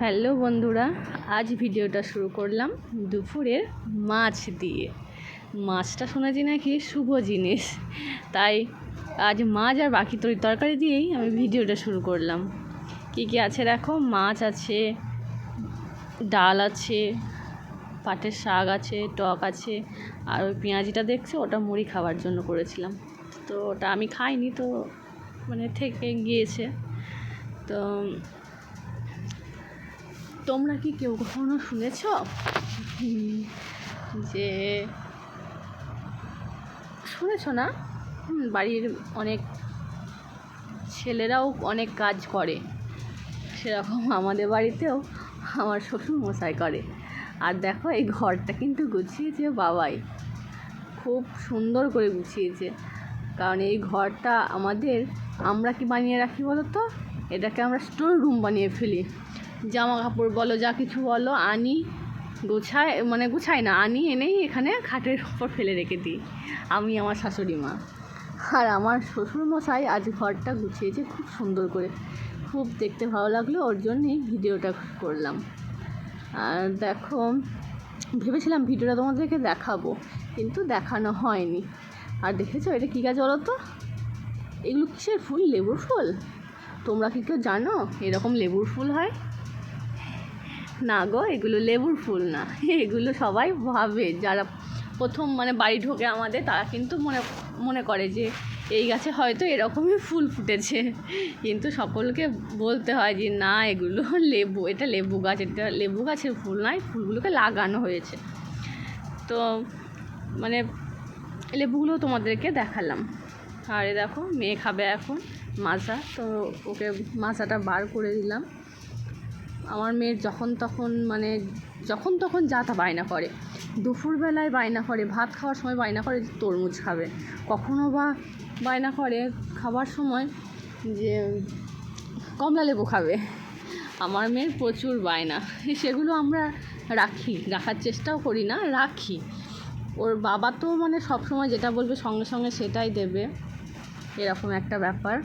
Hello বন্ধুরা, আজ ভিডিওটা শুরু করলাম দুপুরের মাছ দিয়ে। মাছটা শুনেছি নাকি শুভ জিনিস, তাই আজ মাছ আর বাকি তরি তরকারি দিয়েই আমি ভিডিওটা শুরু করলাম। কী কী আছে দেখো? মাছ আছে, ডাল আছে, পাটের শাক আছে, টক আছে, আর ওই পেঁয়াজিটা দেখছ? ওটা মুড়ি খাওয়ার জন্য করেছিলাম। তো ওটা আমি খাইনি, তো মানে থেকে গিয়েছে। তো তোমরা কি কেউ কখনো শুনেছ? যে শুনেছ না? বাড়ির অনেক ছেলেরাও অনেক কাজ করে। সেরকম আমাদের বাড়িতেও আমার শ্বশুর মশাই করে। আর দেখো, এই ঘরটা কিন্তু গুছিয়েছে বাবাই। খুব সুন্দর করে গুছিয়েছে। কারণ এই ঘরটা আমাদের আমরা কি বানিয়ে রাখি বলো তো এটাকে আমরা স্টোর রুম বানিয়ে ফেলি। জামা কাপড় বলো, যা কিছু বলো, আনি গুছাই মানে গুছাই না, আনি, এনেই এখানে খাটের উপর ফেলে রেখে দিই। আমি আমার শাশুড়ি মা। আর আমার শ্বশুর মশাই আজ ঘরটা গুছিয়েছে খুব সুন্দর করে। খুব দেখতে ভালো লাগল, ওর জন্যই ভিডিওটা করলাম। আর দেখো, ভেবেছিলাম ভিডিওটা তোমাদেরকে দেখাবো, কিন্তু দেখানো হয়নি। আর দেখেছ, এটা কী গাছ বলো তো? এগুলো কিসের ফুল? লেবুর ফুল? তোমরা কি কেউ জানো? এরকম লেবুর ফুল হয়। না গো, এগুলো লেবুর ফুল না। এগুলো সবাই ভাবে, যারা প্রথম মানে বাড়ি ঢোকে আমাদের, তারা কিন্তু মনে মনে করে যে এই গাছে হয়তো এরকমই ফুল ফুটেছে। কিন্তু সকলকে বলতে হয় যে, না, এগুলো লেবু, এটা লেবু গাছ, এটা লেবু গাছের ফুল নয় ফুলগুলোকে লাগানো হয়েছে। তো মানে লেবুগুলো তোমাদেরকে দেখালাম। আর দেখো, মেয়ে খাবে এখন মাজা তো ওকে মাজাটা বার করে দিলাম। আমার মেয়ের যখন তখন মানে যখন তখন যা তা বায়না করে। দুপুরবেলায় বায়না করে, ভাত খাওয়ার সময় বায়না করে তরমুজ খাবে। কখনো বা বায়না করে খাবার সময় যে কমলা লেবু খাবে। আমার মেয়ের প্রচুর বায়না। সেগুলো আমরা রাখি, রাখার চেষ্টাও করি না, রাখি। ওর বাবা তো মানে সব সময় যেটা বলবে সঙ্গে সঙ্গে সেটাই দেবে। এরকম একটা ব্যাপার।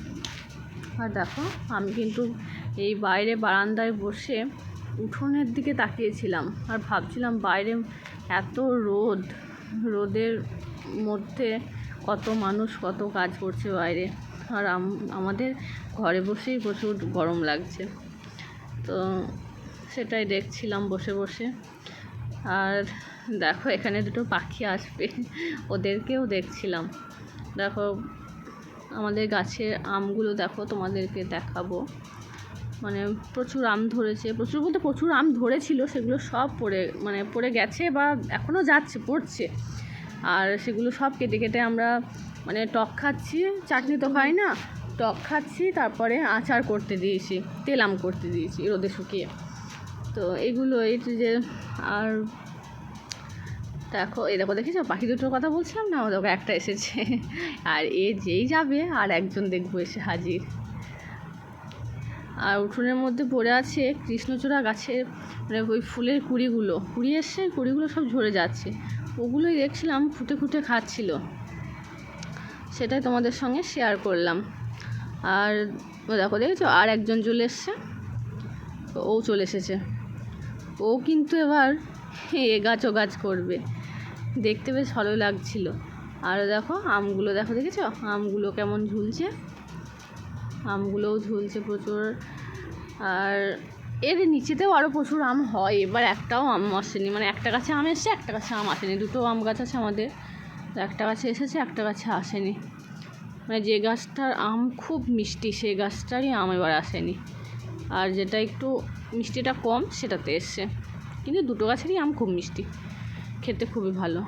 আর দেখো, আমি কিন্তু এই বাইরে বারান্দায় বসে উঠোনের দিকে তাকিয়েছিলাম আর ভাবছিলাম বাইরে এত রোদ, রোদের মধ্যে কত মানুষ কত কাজ করছে বাইরে। আর আম- আমাদের ঘরে বসেই প্রচুর গরম লাগছে। তো সেটাই দেখছিলাম বসে বসে। আর দেখো এখানে দুটো পাখি আসবে, ওদেরকেও দেখছিলাম। দেখো আমাদের গাছের আমগুলো দেখো তোমাদেরকে দেখাবো। মানে প্রচুর আম ধরেছে, প্রচুর বলতে প্রচুর আম ধরেছিল, সেগুলো সব পড়ে মানে পড়ে গেছে বা এখনও যাচ্ছে, পড়ছে। আর সেগুলো সব কেটে কেটে আমরা মানে টক খাচ্ছি, চাটনি তো খাই না, টক খাচ্ছি, তারপরে আচার করতে দিয়েছি তেলাম করতে দিয়েছি, রোদে শুকিয়ে। তো এগুলো এই যে আর দেখো, এই দেখো দেখেছ পাখি দুটোর কথা বলছিলাম না? দেখো, একটা এসেছে। আর এ যেই যাবে, আর একজন দেখব এসে হাজির। আর উঠোনের মধ্যে পড়ে আছে কৃষ্ণচূড়া গাছের মানে ওই ফুলের কুড়িগুলো। কুড়ি এসছে কুড়িগুলো সব ঝরে যাচ্ছে। ওগুলোই দেখছিলাম ফুটে ফুটে খাচ্ছিল। সেটাই তোমাদের সঙ্গে শেয়ার করলাম। আর দেখো, দেখেছ? আর একজন চলে এসছে। ও চলে এসেছে। ও কিন্তু এবার এ গাছ ও গাছ করবে। দেখতে বেশ ভালো লাগছিল। আর দেখো, আমগুলো দেখো, দেখেছ? আমগুলো কেমন ঝুলছে। আমগুলোও ঝুলছে প্রচুর। আর এর নিচেতেও আরও প্রচুর আম হয়। এবার একটাও আম আসেনি। মানে একটা গাছে আম এসছে, একটা গাছে আম আসেনি। দুটো আম গাছ আছে আমাদের। একটা গাছে এসেছে, একটা গাছে আসেনি। মানে যে গাছটার আম খুব মিষ্টি, সেই গাছটারই আম এবার আসেনি। আর যেটা একটু মিষ্টিটা কম, সেটাতে এসছে। কিন্তু দুটো গাছেরই আম খুব মিষ্টি। খেতে খুবই ভালো।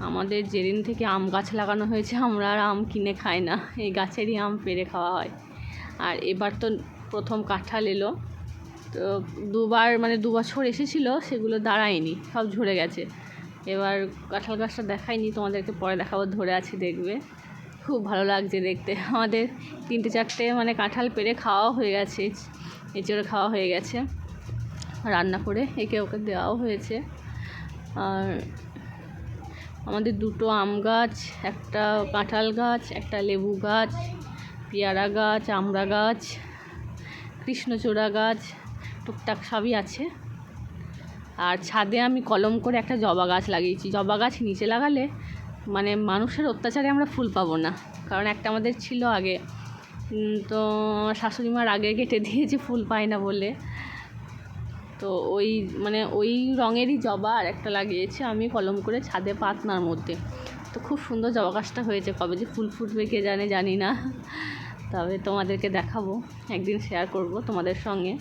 আমাদের যেদিন থেকে আম গাছ লাগানো হয়েছে, আমরা আর আম কিনে খাই না। এই গাছেরই আম পেড়ে খাওয়া হয়। আর এবার তো প্রথম কাঁঠাল এলো। তো দুবার মানে দু বছর এসেছিল, সেগুলো দাঁড়ায়নি, সব ঝরে গেছে। এবার কাঁঠাল গাছটা দেখাইনি, তোমাদেরকে পরে দেখাবো, ধরে আছে দেখবে। খুব ভালো লাগছে দেখতে। আমাদের তিনটে চারটে মানে কাঁঠাল পেরে খাওয়াও হয়ে গেছে, এঁচড়ে খাওয়া হয়ে গেছে। রান্না করে একে ওকে দেওয়াও হয়েছে। আর আমাদের দুটো আম গাছ, একটা কাঁঠাল গাছ, একটা লেবু গাছ, পেয়ারা গাছ, আমড়া গাছ, কৃষ্ণচূড়া গাছ, টুকটাক সবই আছে। আর ছাদে আমি কলম করে একটা জবা গাছ লাগিয়েছি। জবা গাছ নিচে লাগালে মানে মানুষের অত্যাচারে আমরা ফুল পাবো না। কারণ একটা আমাদের ছিল আগে। তো শাশুড়ি মার আগে কেটে দিয়েছে, ফুল পায় না বলে। তো ওই মানে ওই রঙেরই জবা আর একটা লাগিয়েছি আমি কলম করে ছাদে পাতনার মধ্যে। তো খুব সুন্দর জবা গাছটা হয়েছে, কবে যে ফুল ফুটবে কে জানে, জানি না। তবে তোমাদেরকে দেখাবো, একদিন শেয়ার করব তোমাদের সঙ্গে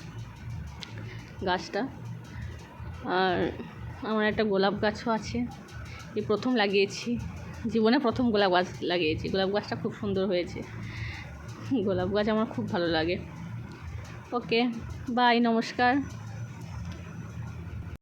গাছটা। আর আমার একটা গোলাপ গাছও আছে, এই প্রথম লাগিয়েছি, জীবনে প্রথম গোলাপ গাছ লাগিয়েছি। গোলাপ গাছটা খুব সুন্দর হয়েছে। গোলাপ গাছ আমার খুব ভালো লাগে। ওকে বাই নমস্কার।